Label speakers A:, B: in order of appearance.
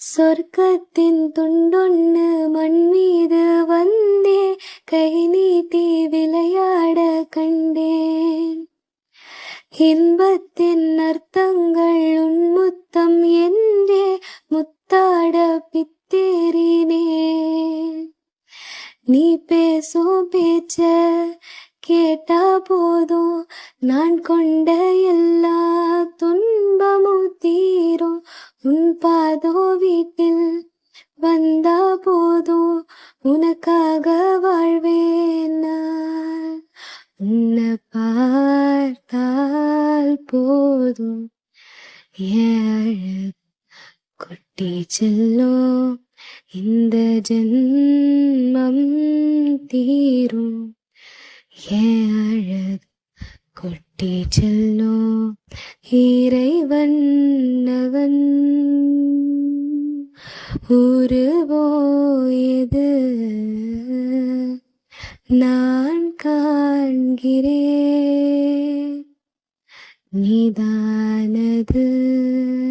A: சொர்க்கத்தின் துண்டொன்னு மண் மீது வந்தே கை நீட்டி விளையாட கண்டேன். இன்பத்தின் அர்த்தங்கள் உன்முத்தம் என்றே முத்தாட பித்தேறினே நீ பேசும் பேச்ச கேட்டா போதும் நான் கொண்ட போதும் உனக்காக வாழ்வேன் உன்னை பார்த்தால் போதும். என் அழகு கொட்டி செல்லும். இந்த ஜென்மம் தீரும். என் அழகு கொட்டி செல்லும். இறைவன் அவன். உருவோயது நான் காண்கிறேன். நீதானது.